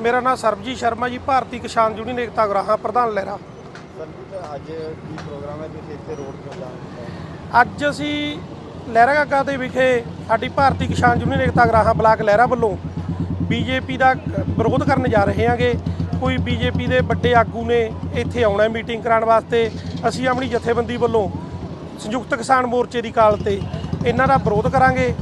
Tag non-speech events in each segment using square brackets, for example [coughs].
ਮੇਰਾ ਨਾਮ ਸਰਬਜੀਤ ਸ਼ਰਮਾ ਜੀ, ਭਾਰਤੀ ਕਿਸਾਨ ਯੂਨੀਅਨ ਏਕਤਾ ਗਰਾਹਾਂ ਪ੍ਰਧਾਨ ਲਹਿਰਾ। ਸੰਜੀਤ ਅੱਜ ਕੀ ਪ੍ਰੋਗਰਾਮ ਹੈ ਤੁਸੀਂ ਇੱਥੇ ਰੋਡ ਤੇ ਜਾ ਅੱਜ ਅਸੀਂ ਲਹਿਰਾ ਗਾਗਾ ਦੇ ਵਿਖੇ ਸਾਡੀ ਭਾਰਤੀ ਕਿਸਾਨ ਯੂਨੀਅਨ ਏਕਤਾ ਗਰਾਹਾਂ ਬਲਾਕ ਲਹਿਰਾ ਵੱਲੋਂ ਬੀਜੇਪੀ ਦਾ ਵਿਰੋਧ ਕਰਨ ਜਾ ਰਹੇ ਹਾਂਗੇ। ਕੋਈ ਬੀਜੇਪੀ ਦੇ ਵੱਡੇ ਆਗੂ ਨੇ ਇੱਥੇ ਆਉਣਾ ਮੀਟਿੰਗ ਕਰਾਉਣ ਵਾਸਤੇ। ਅਸੀਂ ਆਪਣੀ ਜਥੇਬੰਦੀ ਵੱਲੋਂ ਸੰਯੁਕਤ ਕਿਸਾਨ ਮੋਰਚੇ ਦੀ ਕਾਲ ਤੇ ਇਹਨਾਂ ਦਾ ਵਿਰੋਧ ਕਰਾਂਗੇ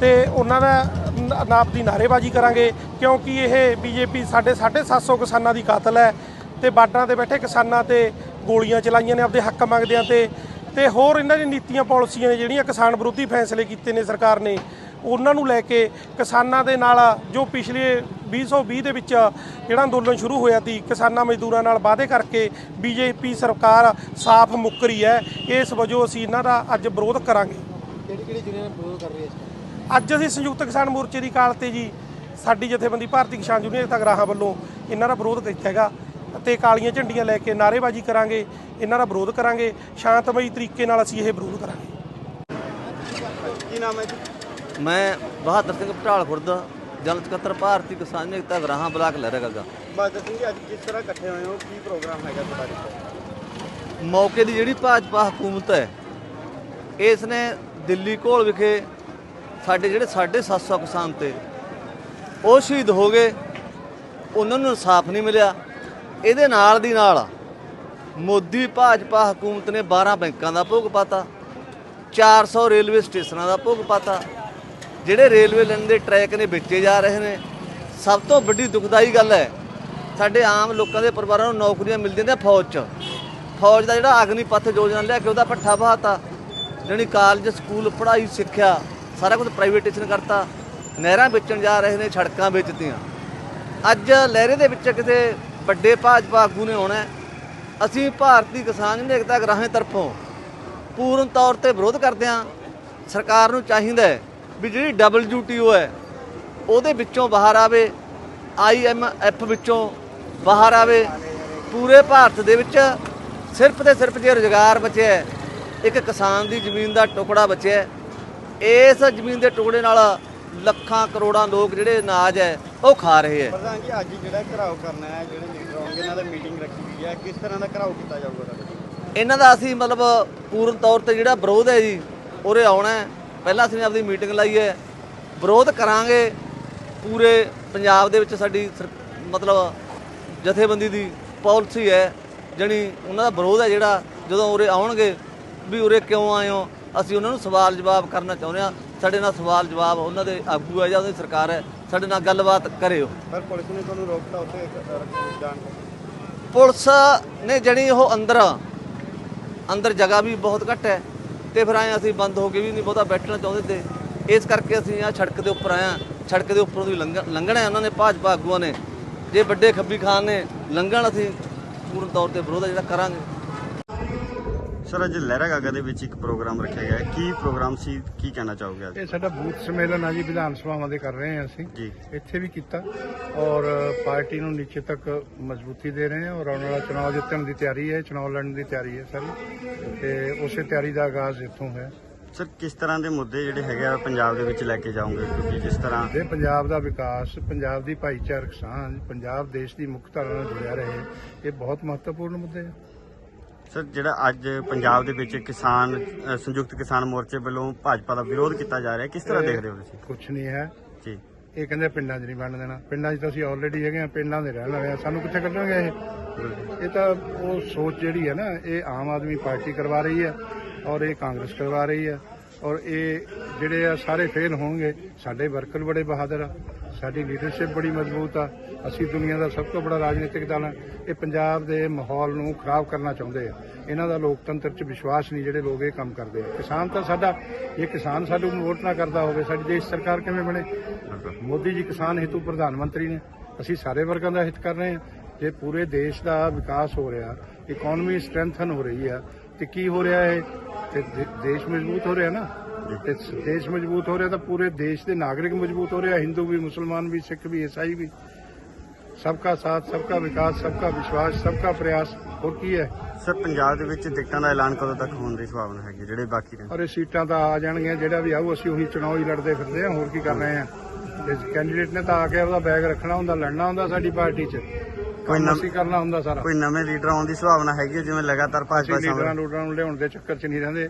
ਤੇ ਉਹਨਾਂ ਦਾ ਨ- ਨਾਪ ਦੀ ਨਾਅਰੇਬਾਜ਼ੀ ਕਰਾਂਗੇ। ਕਿਉਂਕਿ ਇਹ ਬੀਜੇਪੀ ਸਾਡੇ 750 ਕਿਸਾਨਾਂ ਦੀ ਕਾਤਲ ਹੈ ਤੇ ਬਾਰਡਰਾਂ ਤੇ ਬੈਠੇ ਕਿਸਾਨਾਂ ਤੇ ਗੋਲੀਆਂ ਚਲਾਈਆਂ ਨੇ ਆਪਦੇ ਹੱਕ ਮੰਗਦਿਆਂ ਤੇ। ਤੇ ਹੋਰ ਇਹਨਾਂ ਦੀ ਨੀਤੀਆਂ ਪਾਲਿਸੀਆਂ ਨੇ ਜਿਹੜੀਆਂ ਕਿਸਾਨ ਵਿਰੋਧੀ ਫੈਸਲੇ ਕੀਤੇ ਨੇ ਸਰਕਾਰ ਨੇ ਉਹਨਾਂ ਨੂੰ ਲੈ ਕੇ ਕਿਸਾਨਾਂ ਦੇ ਨਾਲ ਜੋ ਪਿਛਲੇ 2020 ਦੇ ਵਿੱਚ ਜਿਹੜਾ ਅੰਦੋਲਨ ਸ਼ੁਰੂ ਹੋਇਆ ਸੀ ਕਿਸਾਨਾਂ ਮਜ਼ਦੂਰਾਂ ਨਾਲ ਵਾਅਦੇ ਕਰਕੇ ਬੀਜੇਪੀ ਸਰਕਾਰ ਸਾਫ਼ ਮੁੱਕਰੀ ਹੈ। ਇਸ ਵਜੋਂ ਅਸੀਂ ਇਹਨਾਂ ਦਾ ਅੱਜ ਵਿਰੋਧ ਕਰਾਂਗੇ। ਕਿਹੜੀ ਕਿਹੜੀ ਯੂਨੀਅਨ ਵਿਰੋਧ ਕਰ ਰਹੀ ਹੈ? ਅੱਜ ਅਸੀਂ ਸੰਯੁਕਤ ਕਿਸਾਨ ਮੋਰਚੇ ਦੀ ਕਾਲ ਤੇ ਜੀ ਸਾਡੀ ਜਥੇਬੰਦੀ ਭਾਰਤੀ ਕਿਸਾਨ ਯੂਨੀਅਨ ਤਗਰਾਹਾਂ ਵੱਲੋਂ ਇਹਨਾਂ ਦਾ ਵਿਰੋਧ ਕੀਤਾ ਹੈਗਾ ਅਤੇ ਕਾਲੀਆਂ ਝੰਡੀਆਂ ਲੈ ਕੇ ਨਾਅਰੇਬਾਜ਼ੀ ਕਰਾਂਗੇ ਇਹਨਾਂ ਦਾ ਵਿਰੋਧ ਕਰਾਂਗੇ ਸ਼ਾਂਤਮਈ ਤਰੀਕੇ ਨਾਲ ਅਸੀਂ ਇਹ ਵਿਰੋਧ ਕਰਾਂਗੇ। ਕੀ ਨਾਮ ਹੈ ਜੀ? ਮੈਂ ਬਹਾਦਰ ਸਿੰਘ ਪਟਾਲ ਖੁਰਦ ਜਨਰਲ ਸਕੱਤਰ ਭਾਰਤੀ ਕਿਸਾਨ ਏਕਤਾ ਗਰਾਹਾਂ ਬਲਾਕ ਲਹਿਰਾ ਗੱਗਾ। ਬਾਦਰ ਸਿੰਘ ਜੀ ਅੱਜ ਕਿਸ ਤਰ੍ਹਾਂ ਇਕੱਠੇ ਹੋਏ ਹੋ? ਕੀ ਪ੍ਰੋਗਰਾਮ ਹੈਗਾ ਤੁਹਾਡਾ? ਮੌਕੇ ਦੀ ਜਿਹੜੀ ਭਾਜਪਾ ਹਕੂਮਤ ਹੈ ਇਸ ਨੇ ਦਿੱਲੀ ਕੋਲ ਵਿਖੇ ਸਾਡੇ ਜਿਹੜੇ 750 ਕਿਸਾਨ ਤੇ ਉਹ ਸ਼ਹੀਦ ਹੋ ਗਏ। ਉਹਨਾਂ ਨੂੰ ਇਨਸਾਫ ਨਹੀਂ ਮਿਲਿਆ। ਇਹਦੇ ਨਾਲ ਦੀ ਨਾਲ ਮੋਦੀ, ਭਾਜਪਾ ਹਕੂਮਤ ਨੇ 12 ਬੈਂਕਾਂ ਦਾ ਭੋਗ ਪਾਤਾ। 400 ਰੇਲਵੇ ਸਟੇਸ਼ਨਾਂ ਦਾ ਭੋਗ ਪਾਤਾ। ਜਿਹੜੇ ਰੇਲਵੇ ਲਾਈਨ ਦੇ ਟਰੈਕ ਨੇ, ਵੇਚੇ ਜਾ ਰਹੇ ਨੇ। ਸਭ ਤੋਂ ਵੱਡੀ ਦੁਖਦਾਈ ਗੱਲ ਹੈ, ਸਾਡੇ ਆਮ ਲੋਕਾਂ ਦੇ ਪਰਿਵਾਰਾਂ ਨੂੰ ਨੌਕਰੀਆਂ ਮਿਲ ਜਾਂਦੀਆਂ ਫੌਜ 'ਚ। ਫੌਜ ਦਾ ਜਿਹੜਾ ਅਗਨੀਪਥ ਯੋਜਨਾ ਲਿਆ ਕੇ ਉਹਦਾ ਪੱਠਾ ਬਹਾਤਾ। ਜਿਹੜੀ ਕਾਲਜ, ਸਕੂਲ, ਪੜ੍ਹਾਈ, ਸਿੱਖਿਆ, ਸਾਰਾ ਕੁਝ ਪ੍ਰਾਈਵੇਟੇਸ਼ਨ ਕਰਤਾ। ਨਹਿਰਾਂ ਵੇਚਣ ਜਾ ਰਹੇ ਨੇ, ਸੜਕਾਂ ਵੇਚਦੀਆਂ ਅੱਜ ਲਹਿਰੇ ਦੇ ਵਿੱਚ ਕਿਸੇ ਵੱਡੇ ਭਾਜਪਾ ਆਗੂ ਨੇ ਆਉਣਾ ਅਸੀਂ ਭਾਰਤੀ ਕਿਸਾਨ ਯੂਨੀਅਨ ਏਕਤਾ ਗਰਾਹਾਂ ਤਰਫੋਂ ਪੂਰਨ ਤੌਰ ਤੇ ਵਿਰੋਧ ਕਰਦੇ ਹਾਂ। ਸਰਕਾਰ ਨੂੰ ਚਾਹੀਦਾ ਹੈ ਵੀ ਜਿਹੜੀ ਡਬਲਯੂਟੀਓ ਹੈ, ਉਹਦੇ ਵਿੱਚੋਂ ਬਾਹਰ ਆਵੇ ਆਈਐਮਐਫ ਵਿੱਚੋਂ ਬਾਹਰ ਆਵੇ। ਪੂਰੇ ਭਾਰਤ ਦੇ ਵਿੱਚ ਸਿਰਫ ਤੇ ਸਿਰਫ ਜੇ ਰੁਜ਼ਗਾਰ ਬਚਿਆ ਇੱਕ ਕਿਸਾਨ ਦੀ ਜ਼ਮੀਨ ਦਾ ਟੁਕੜਾ ਬਚਿਆ ਇਸ ਜ਼ਮੀਨ ਦੇ ਟੁਕੜੇ ਨਾਲ ਲੱਖਾਂ ਕਰੋੜਾਂ ਲੋਕ ਜਿਹੜੇ ਅਨਾਜ ਹੈ ਉਹ ਖਾ ਰਹੇ ਹੈ। ਪ੍ਰਧਾਨ ਜੀ ਅੱਜ ਜਿਹੜਾ ਘਰਾਓ ਕਰਨਾ ਹੈ ਜਿਹੜੇ ਲੀਡਰ ਆਉਣਗੇ ਇਹਨਾਂ ਦੀ ਮੀਟਿੰਗ ਰੱਖੀ ਗਈ ਹੈ। ਕਿਸ ਤਰ੍ਹਾਂ ਦਾ ਘਰਾਓ ਕੀਤਾ ਜਾਊਗਾ? ਇਹਨਾਂ ਦਾ ਅਸੀਂ ਮਤਲਬ ਪੂਰਨ ਤੌਰ ਤੇ ਜਿਹੜਾ ਵਿਰੋਧ ਹੈ ਜੀ ਉਰੇ ਆਉਣਾ ਹੈ। ਪਹਿਲਾਂ ਅਸੀਂ ਆਪਣੀ ਮੀਟਿੰਗ ਲਾਈ ਹੈ। ਵਿਰੋਧ ਕਰਾਂਗੇ। ਪੂਰੇ ਪੰਜਾਬ ਦੇ ਵਿੱਚ ਸਾਡੀ ਸਰ- ਮਤਲਬ ਜਥੇਬੰਦੀ ਦੀ ਪਾਲਿਸੀ ਹੈ ਜਣੀ ਉਹਨਾਂ ਦਾ ਵਿਰੋਧ ਹੈ ਜਿਹੜਾ ਜਦੋਂ ਉਰੇ ਆਉਣਗੇ ਵੀ ਉਰੇ ਕਿਉਂ ਆਏ ਹੋ? ਅਸੀਂ ਉਹਨਾਂ ਨੂੰ ਸਵਾਲ ਜਵਾਬ ਕਰਨਾ ਚਾਹੁੰਦੇ ਹਾਂ। ਸਾਡੇ ਨਾਲ ਸਵਾਲ ਜਵਾਬ ਉਹਨਾਂ ਦੇ ਆਗੂ ਹੈ ਜਾਂ ਉਹਦੀ ਸਰਕਾਰ ਹੈ ਸਾਡੇ ਨਾਲ ਗੱਲਬਾਤ ਕਰਿਓ। ਪਰ ਪੁਲਿਸ ਨੇ ਤੁਹਾਨੂੰ ਰੋਕਤਾ ਉੱਥੇ ਜਾਣ ਪੁਲਿਸ ਨੇ ਜਣੀ ਉਹ ਅੰਦਰ ਅੰਦਰ ਜਗ੍ਹਾ ਵੀ ਬਹੁਤ ਘੱਟ ਹੈ ਤੇ ਫਿਰ ਆਏ ਅਸੀਂ ਬੰਦ ਹੋ ਕੇ ਵੀ ਨਹੀਂ ਬਹੁਤਾ ਬੈਠਣਾ ਚਾਹੁੰਦੇ ਤੇ ਇਸ ਕਰਕੇ ਅਸੀਂ ਆ ਸੜਕ ਦੇ ਉੱਪਰ ਆਏ ਹਾਂ। ਸੜਕ ਦੇ ਉੱਪਰੋਂ ਦੀ ਲੰਘ- ਲੰਘਣਾ ਉਹਨਾਂ ਨੇ ਭਾਜਪਾ ਆਗੂਆਂ ਨੇ। ਜੇ ਵੱਡੇ ਖੱਬੀ ਖਾਨ ਨੇ ਲੰਘਣ ਅਸੀਂ ਪੂਰਨ ਤੌਰ ਤੇ ਵਿਰੋਧ ਜਿਹੜਾ ਕਰਾਂਗੇ। ਸਰ ਅੱਜ ਲਹਿਰਾ ਗਾਗਾ ਦੇ ਵਿੱਚ ਇੱਕ ਪ੍ਰੋਗਰਾਮ ਰੱਖਿਆ ਗਿਆ ਹੈ। ਕੀ ਪ੍ਰੋਗਰਾਮ ਸੀ? ਕੀ ਕਹਿਣਾ ਚਾਹੋਗੇ ਅੱਜ? ਇਹ ਸਾਡਾ ਬੂਥ ਸੰਮੇਲਨ ਆ ਜੀ ਵਿਧਾਨ ਸਭਾਵਾਂ ਦੇ ਕਰ ਰਹੇ ਹਾਂ ਅਸੀਂ। ਜੀ। ਇੱਥੇ ਵੀ ਕੀਤਾ ਔਰ ਪਾਰਟੀ ਨੂੰ ਨੀਚੇ ਤੱਕ ਮਜ਼ਬੂਤੀ ਦੇ ਰਹੇ ਹਾਂ ਔਰ ਆਉਣ ਵਾਲਾ ਚੁਣਾਵ ਜਿੱਤਣ ਦੀ ਤਿਆਰੀ ਹੈ ਚੁਣਾਵ ਲੜਨ ਦੀ ਤਿਆਰੀ ਹੈ ਸਾਰੀ। ਤੇ ਉਸੇ ਤਿਆਰੀ ਦਾ ਆਗਾਜ਼ ਇੱਥੋਂ ਹੈ। ਸਰ ਕਿਸ ਤਰ੍ਹਾਂ ਦੇ ਮੁੱਦੇ ਜਿਹੜੇ ਹੈਗੇ ਆ ਪੰਜਾਬ ਦੇ ਵਿੱਚ ਲੈ ਕੇ ਜਾਓਗੇ? ਕਿਉਂਕਿ ਜਿਸ ਤਰ੍ਹਾਂ? ਜੇ ਪੰਜਾਬ ਦਾ ਵਿਕਾਸ ਪੰਜਾਬ ਦੀ ਭਾਈਚਾਰਕ ਸਾਂਝ ਪੰਜਾਬ ਦੇਸ਼ ਦੀ ਮੁੱਖ ਧਾਰਾ ਨਾਲ ਜੁੜਿਆ ਰਹੇ ਇਹ ਬਹੁਤ ਮਹੱਤਵਪੂਰਨ ਮੁੱਦੇ ਆ। ਸਰ ਜਿਹੜਾ ਅੱਜ ਪੰਜਾਬ ਦੇ ਵਿੱਚ ਕਿਸਾਨ ਅ, ਸੰਯੁਕਤ ਕਿਸਾਨ ਮੋਰਚੇ ਵੱਲੋਂ ਭਾਜਪਾ ਦਾ ਵਿਰੋਧ ਕੀਤਾ ਜਾ ਰਿਹਾ ਕਿਸ ਤਰ੍ਹਾਂ ਦੇਖਦੇ ਹੋ ਤੁਸੀਂ? ਕੁਝ ਨਹੀਂ ਹੈ। ਜੀ। ਇਹ ਕਹਿੰਦੇ ਪਿੰਡਾਂ 'ਚ ਨਹੀਂ ਵੰਡ ਦੇਣਾ। ਪਿੰਡਾਂ 'ਚ ਤਾਂ ਅਸੀਂ ਆਲਰੇਡੀ ਹੈਗੇ ਆ ਪਿੰਡਾਂ ਦੇ ਰਹਿਣ ਵਾਲੇ ਆ ਸਾਨੂੰ ਕਿੱਥੇ ਕੱਢਣਗੇ ਇਹ? ਇਹ ਤਾਂ ਉਹ ਸੋਚ ਜਿਹੜੀ ਹੈ ਨਾ ਇਹ ਆਮ ਆਦਮੀ ਪਾਰਟੀ ਕਰਵਾ ਰਹੀ ਹੈ ਔਰ ਇਹ ਕਾਂਗਰਸ ਕਰਵਾ ਰਹੀ ਹੈ ਔਰ ਇਹ ਜਿਹੜੇ ਆ ਸਾਰੇ ਫੇਲ ਹੋਣਗੇ ਸਾਡੇ ਵਰਕਰ ਬੜੇ ਬਹਾਦਰ ਆ ਸਾਡੀ ਲੀਡਰਸ਼ਿਪ ਬੜੀ ਮਜ਼ਬੂਤ ਆ। ਅਸੀਂ ਦੁਨੀਆ ਦਾ ਸਭ ਤੋਂ ਬੜਾ ਰਾਜਨੀਤਿਕ ਦਲ ਆ ਇਹ ਪੰਜਾਬ ਦੇ ਮਾਹੌਲ ਨੂੰ ਖਰਾਬ ਕਰਨਾ ਚਾਹੁੰਦੇ ਆ। ਇਹਨਾਂ ਦਾ ਲੋਕਤੰਤਰ 'ਚ ਵਿਸ਼ਵਾਸ ਨਹੀਂ ਜਿਹੜੇ ਲੋਕ ਇਹ ਕੰਮ ਕਰਦੇ ਆ। ਕਿਸਾਨ ਤਾਂ ਸਾਡਾ ਇਹ ਕਿਸਾਨ ਸਾਨੂੰ ਵੋਟ ਨਾ ਕਰਦਾ ਹੋਵੇ, ਸਾਡੀ ਦੇਸ਼ ਸਰਕਾਰ ਕਿਵੇਂ ਬਣੇ? ਮੋਦੀ ਜੀ ਕਿਸਾਨ ਹਿੱਤੂ ਪ੍ਰਧਾਨ ਮੰਤਰੀ ਨੇ। ਅਸੀਂ ਸਾਰੇ ਵਰਗਾਂ ਦਾ ਹਿੱਤ ਕਰ ਰਹੇ ਹਾਂ। ਜੇ ਪੂਰੇ ਦੇਸ਼ ਦਾ ਵਿਕਾਸ ਹੋ ਰਿਹਾ ਇਕਨੋਮੀ ਸਟਰੈਂਥਨ ਹੋ ਰਹੀ ਆ, ਤੇ ਕੀ ਹੋ ਰਿਹਾ ਹੈ ਤੇ ਦੇਸ਼ ਮਜ਼ਬੂਤ ਹੋ ਰਿਹਾ ਨਾ? ਤੇ ਦੇਸ਼ ਮਜ਼ਬੂਤ ਹੋ ਰਿਹਾ ਤਾਂ ਪੂਰੇ ਦੇਸ਼ ਦੇ ਨਾਗਰਿਕ ਮਜ਼ਬੂਤ ਹੋ ਰਿਹਾ। ਹਿੰਦੂ ਵੀ, ਮੁਸਲਮਾਨ ਵੀ, ਸਿੱਖ ਵੀ, ਈਸਾਈ ਵੀ। ਸਭ ਸਬਕਾ ਸਾਥ ਸਭ ਸਬਕਾ ਵਿਕਾਸ ਸਭ ਸਬਕਾ ਵਿਸ਼ਵਾਸ ਸਬਕਾ ਪ੍ਰਯਾਸ ਹੋਰ ਕੀ ਹੈ ਸਰ ਪੰਜਾਬ ਦੇ ਵਿੱਚ ਟਿਕਟਾਂ ਦਾ ਐਲਾਨ ਕਦੋਂ ਤੱਕ ਹੋਣ ਦੀ ਸੰਭਾਵਨਾ ਹੈਗੀ ਜਿਹੜੇ ਬਾਕੀ ਨੇ ਔਰ ਸੀਟਾਂ ਤਾਂ ਆ ਜਾਣਗੀਆਂ ਜਿਹੜਾ ਵੀ ਆਊ ਅਸੀਂ ਉਹੀ ਚੁਣਾਵ ਹੀ ਲੜਦੇ ਫਿਰਦੇ ਹਾਂ ਹੋਰ ਕੀ ਕਰ ਰਹੇ ਹਾਂ ਤੇ ਕੈਂਡੀਡੇਟ ਨੇ ਤਾਂ ਆ ਕੇ ਉਹਦਾ ਬੈਗ ਰੱਖਣਾ ਹੁੰਦਾ ਲੜਨਾ ਹੁੰਦਾ ਸਾਡੀ ਪਾਰਟੀ 'ਚ ਕੋਈ ਨਵੀਂ ਕਰਨਾ ਹੁੰਦਾ ਸਾਰਾ ਕੋਈ ਨਵੇਂ ਲੀਡਰ ਆਉਣ ਦੀ ਸੰਭਾਵਨਾ ਹੈਗੀ ਜਿਵੇਂ ਲਗਾਤਾਰ ਭਾਜਪਾ ਸਾਹਮਣੇ ਲੀਡਰਾਂ ਲੂਡਰਾਂ ਨੂੰ ਲਿਆਉਣ ਦੇ ਚੱਕਰ 'ਚ ਨਹੀਂ ਰਹਿੰਦੇ।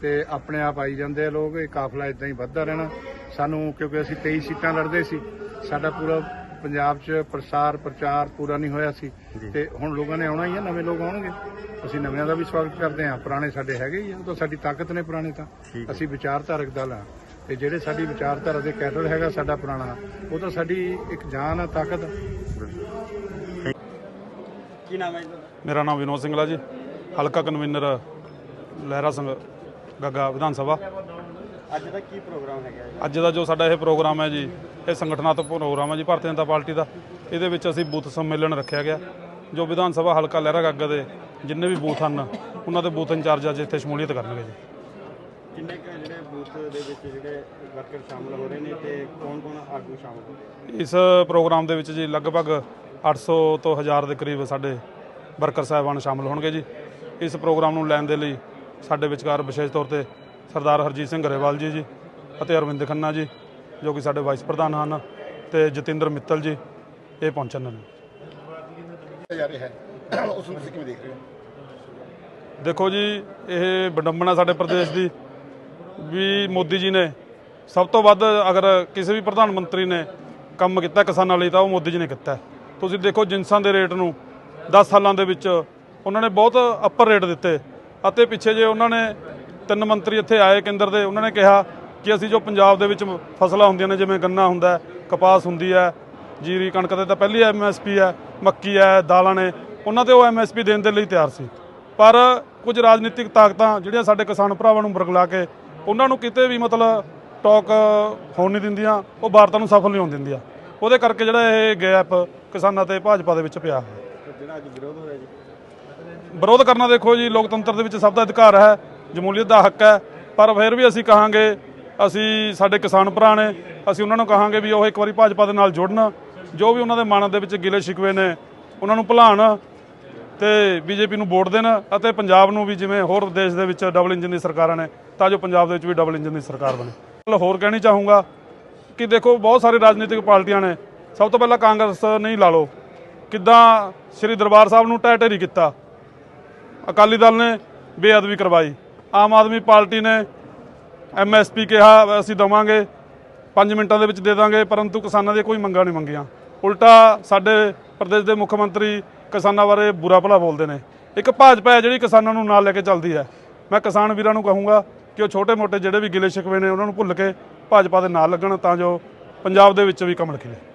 ਤੇ ਆਪਣੇ ਆਪ ਆਈ ਜਾਂਦੇ ਆ ਲੋਕ ਇਹ ਕਾਫਲਾ ਇਦਾਂ ਹੀ ਵੱਧਦਾ ਰਹਿਣਾ। ਸਾਨੂੰ ਕਿਉਂਕਿ ਅਸੀਂ 23 ਸੀਟਾਂ ਲੜਦੇ ਸੀ ਸਾਡਾ ਪੂਰਾ ਪੰਜਾਬ 'ਚ ਪ੍ਰਸਾਰ ਪ੍ਰਚਾਰ ਪੂਰਾ ਨਹੀਂ ਹੋਇਆ ਸੀ। ਤੇ ਹੁਣ ਲੋਕਾਂ ਨੇ ਆਉਣਾ ਹੀ ਆ ਨਵੇਂ ਲੋਕ ਆਉਣਗੇ। ਅਸੀਂ ਨਵਿਆਂ ਦਾ ਵੀ ਸਵਾਗਤ ਕਰਦੇ ਹਾਂ। ਪੁਰਾਣੇ ਸਾਡੇ ਹੈਗੇ ਹੀ ਆ ਉਹ ਤਾਂ ਸਾਡੀ ਤਾਕਤ ਨੇ ਪੁਰਾਣੇ ਤਾਂ। ਹੈ। ਅਸੀਂ ਵਿਚਾਰਧਾਰਕ ਦਲ ਆ ਤੇ ਜਿਹੜੇ ਸਾਡੀ ਵਿਚਾਰਧਾਰਾ ਦੇ ਕੈਡਰ ਹੈਗਾ ਸਾਡਾ ਪੁਰਾਣਾ ਉਹ ਤਾਂ ਸਾਡੀ ਇੱਕ ਜਾਨ ਆ ਤਾਕਤ ਕੀ ਨਾਮ ਹੈ? ਮੇਰਾ ਨਾਮ ਵਿਨੋਦ ਸਿੰਘਲਾ ਜੀ। ਹਲਕਾ ਕਨਵੀਨਰ ਲਹਿਰਾ ਸਿੰਘ ਗੱਗਾ ਵਿਧਾਨ ਸਭਾ। ਅੱਜ ਦਾ ਕੀ ਪ੍ਰੋਗਰਾਮ ਹੈਗਾ ਜੀ? ਅੱਜ ਦਾ ਜੋ ਸਾਡਾ ਇਹ ਪ੍ਰੋਗਰਾਮ ਹੈ ਜੀ ਇਹ ਸੰਗਠਨਾਤਮਕ ਪ੍ਰੋਗਰਾਮ ਹੈ ਜੀ ਭਾਰਤੀ ਜਨਤਾ ਪਾਰਟੀ ਦਾ। ਇਹਦੇ ਵਿੱਚ ਅਸੀਂ ਬੂਥ ਸੰਮੇਲਨ ਰੱਖਿਆ ਗਿਆ ਜੋ ਵਿਧਾਨ ਸਭਾ ਹਲਕਾ ਲਹਿਰਾ ਗੱਗਾ ਦੇ ਜਿੰਨੇ ਵੀ ਬੂਥ ਹਨ ਉਹਨਾਂ ਦੇ ਬੂਥ ਇੰਚਾਰਜ ਅੱਜ ਇੱਥੇ ਸ਼ਮੂਲੀਅਤ ਕਰਨਗੇ ਜੀ। ਕਿੰਨੇ ਕੁ ਜਿਹੜੇ ਬੂਥ ਦੇ ਵਿੱਚ ਜਿਹੜੇ ਵਰਕਰ ਸ਼ਾਮਲ ਹੋ ਰਹੇ ਨੇ ਤੇ ਕੌਣ-ਕੌਣ ਆਗੂ ਸ਼ਾਮਲ ਹੋ ਰਹੇ ਇਸ ਪ੍ਰੋਗਰਾਮ ਦੇ ਵਿੱਚ ਜੀ ਲਗਭਗ 800 ਤੋਂ 1000 ਦੇ ਕਰੀਬ ਸਾਡੇ ਵਰਕਰ ਸਾਹਿਬਾਨ ਸ਼ਾਮਲ ਹੋਣਗੇ ਜੀ। ਇਸ ਪ੍ਰੋਗਰਾਮ ਨੂੰ ਲੈਣ ਦੇ ਲਈ ਸਾਡੇ ਵਿਚਕਾਰ ਵਿਸ਼ੇਸ਼ ਤੌਰ ਤੇ ਸਰਦਾਰ ਹਰਜੀਤ ਸਿੰਘ ਗਰੇਵਾਲ ਜੀ ਜੀ ਅਤੇ ਅਰਵਿੰਦ ਖੰਨਾ ਜੀ ਜੋ ਕਿ ਸਾਡੇ ਵਾਈਸ ਪ੍ਰਧਾਨ ਹਨ ਤੇ ਜਤਿੰਦਰ ਮਿੱਤਲ ਜੀ ਇਹ ਪਹੁੰਚਣ ਨੇ। ਜਾ ਰਿਹਾ ਹੈ। [coughs] ਉਸ ਨੂੰ ਤੁਸੀਂ ਕਿਵੇਂ ਦੇਖ ਰਹੇ ਹੋ? ਦੇਖੋ ਜੀ ਇਹ ਵਿਡੰਬਣਾ ਸਾਡੇ ਪ੍ਰਦੇਸ਼ ਦੀ ਵੀ ਮੋਦੀ ਜੀ ਨੇ ਸਭ ਤੋਂ ਵੱਧ ਅਗਰ ਕਿਸੇ ਵੀ ਪ੍ਰਧਾਨ ਮੰਤਰੀ ਨੇ ਕੰਮ ਕੀਤਾ ਕਿਸਾਨਾਂ ਲਈ ਤਾਂ ਉਹ ਮੋਦੀ ਜੀ ਨੇ ਕੀਤਾ। ਤੁਸੀਂ ਦੇਖੋ ਜਿੰਸਾਂ ਦੇ ਰੇਟ ਨੂੰ 10 ਸਾਲਾਂ ਦੇ ਵਿੱਚ ਉਹਨਾਂ ਨੇ ਬਹੁਤ ਅੱਪਰ ਰੇਟ ਦਿੱਤੇ ਅਤੇ ਪਿੱਛੇ ਜੇ ਉਹਨਾਂ ਨੇ ਤਿੰਨ ਮੰਤਰੀ ਇੱਥੇ ਆਏ ਕੇਂਦਰ ਦੇ ਉਹਨਾਂ ਨੇ ਕਿਹਾ ਕਿ ਅਸੀਂ ਜੋ ਪੰਜਾਬ ਦੇ ਵਿੱਚ ਫਸਲਾਂ ਹੁੰਦੀਆਂ ਨੇ ਜਿਵੇਂ ਗੰਨਾ ਹੁੰਦਾ ਕਪਾਸ ਹੁੰਦੀ ਹੈ ਜੀਰੀ ਕਣਕ ਤੇ ਤਾਂ ਪਹਿਲੀ ਐਮਐਸਪੀ ਹੈ ਮੱਕੀ ਹੈ ਦਾਲਾਂ ਨੇ ਉਹਨਾਂ ਤੇ ਉਹ ਐਮਐਸਪੀ ਦੇਣ ਦੇ ਲਈ ਤਿਆਰ ਸੀ। ਪਰ ਕੁਝ ਰਾਜਨੀਤਿਕ ਤਾਕਤਾਂ ਜਿਹੜੀਆਂ ਸਾਡੇ ਕਿਸਾਨ ਭਰਾਵਾਂ ਨੂੰ ਵਰਗਲਾ ਕੇ ਉਹਨਾਂ ਨੂੰ ਕਿਤੇ ਵੀ ਮਤਲਬ ਟਾਕ ਹੋਣ ਨਹੀਂ ਦਿੰਦੀਆਂ ਉਹ ਵਾਰਤਾ ਨੂੰ ਸਫਲ ਨਹੀਂ ਹੋਣ ਦਿੰਦੀਆਂ। ਉਹਦੇ ਕਰਕੇ ਜਿਹੜਾ ਇਹ ਗੈਪ ਕਿਸਾਨਾਂ ਤੇ ਭਾਜਪਾ ਦੇ ਵਿੱਚ ਪਿਆ ਹੈ। ਤੇ ਜਿਹੜਾ ਅੱਜ ਵਿਰੋਧ ਹੋਇਆ ਜੀ। ਵਿਰੋਧ ਕਰਨਾ ਦੇਖੋ ਜੀ ਲੋਕਤੰਤਰ ਦੇ ਵਿੱਚ ਸਭ ਦਾ ਅਧਿਕਾਰ ਹੈ। ਜਮਹੂਰੀਅਤ ਦਾ ਹੱਕ ਹੈ, ਪਰ ਫਿਰ ਵੀ ਅਸੀਂ ਕਹਾਂਗੇ, ਅਸੀਂ ਸਾਡੇ ਕਿਸਾਨ ਭਰਾ ਨੇ, ਅਸੀਂ ਉਹਨਾਂ ਨੂੰ ਕਹਾਂਗੇ ਵੀ ਉਹ ਇੱਕ ਵਾਰੀ ਭਾਜਪਾ ਦੇ ਨਾਲ ਜੁੜਨ, ਜੋ ਵੀ ਉਹਨਾਂ ਦੇ ਮਨ ਦੇ ਵਿੱਚ ਗਿਲੇ ਸ਼ਿਕਵੇ ਨੇ, ਉਹਨਾਂ ਨੂੰ ਭੁਲਾਉਣ ਤੇ ਬੀਜੇਪੀ ਨੂੰ ਵੋਟ ਦੇਣ ਅਤੇ ਪੰਜਾਬ ਨੂੰ ਵੀ ਜਿਵੇਂ ਹੋਰ ਦੇਸ਼ ਦੇ ਵਿੱਚ ਡਬਲ ਇੰਜਨ ਦੀ ਸਰਕਾਰਾਂ ਨੇ, ਤਾਂ ਜੋ ਪੰਜਾਬ ਦੇ ਵਿੱਚ ਵੀ ਡਬਲ ਇੰਜਨ ਦੀ ਸਰਕਾਰ ਬਣੇ। ਗੱਲ ਹੋਰ ਕਹਿਣੀ ਚਾਹੂੰਗਾ ਕਿ ਦੇਖੋ, ਬਹੁਤ ਸਾਰੇ ਰਾਜਨੀਤਿਕ ਪਾਰਟੀਆਂ ਨੇ, ਸਭ ਤੋਂ ਪਹਿਲਾਂ ਕਾਂਗਰਸ ਨਹੀਂ ਲਾ ਲਓ। ਕਿੱਦਾਂ ਸ੍ਰੀ ਦਰਬਾਰ ਸਾਹਿਬ ਨੂੰ ਟੈਟੇਰੀ ਕੀਤਾ। ਅਕਾਲੀ ਦਲ ਨੇ ਬੇਅਦਬੀ ਕਰਵਾਈ। ਆਮ ਆਦਮੀ ਪਾਰਟੀ ਨੇ ਐਮਐਸਪੀ ਕਿਹਾ, ਅਸੀਂ ਦਵਾਂਗੇ 5 ਮਿੰਟਾਂ ਦੇ ਵਿੱਚ ਦੇ ਦਾਂਗੇ, ਪਰੰਤੂ ਕਿਸਾਨਾਂ ਦੀਆਂ ਕੋਈ ਮੰਗਾਂ ਨਹੀਂ ਮੰਗੀਆਂ। ਉਲਟਾ ਸਾਡੇ ਪ੍ਰਦੇਸ਼ ਦੇ ਮੁੱਖ ਮੰਤਰੀ ਕਿਸਾਨਾਂ ਬਾਰੇ ਬੁਰਾ ਭਲਾ ਬੋਲਦੇ ਨੇ। ਇੱਕ ਭਾਜਪਾ ਹੈ ਜਿਹੜੀ ਕਿਸਾਨਾਂ ਨੂੰ ਨਾਲ ਲੈ ਕੇ ਚੱਲਦੀ ਹੈ। ਮੈਂ ਕਿਸਾਨ ਵੀਰਾਂ ਨੂੰ ਕਹੂੰਗਾ ਕਿ ਉਹ ਛੋਟੇ-ਮੋਟੇ ਜਿਹੜੇ ਵੀ ਗਿਲੇ ਸ਼ਿਕਵੇ ਨੇ, ਉਹਨਾਂ ਨੂੰ ਭੁੱਲ ਕੇ ਭਾਜਪਾ ਦੇ ਨਾਲ ਲੱਗਣ, ਤਾਂ ਜੋ ਪੰਜਾਬ ਦੇ ਵਿੱਚ ਵੀ ਕਮਲ ਖਿਲੇ।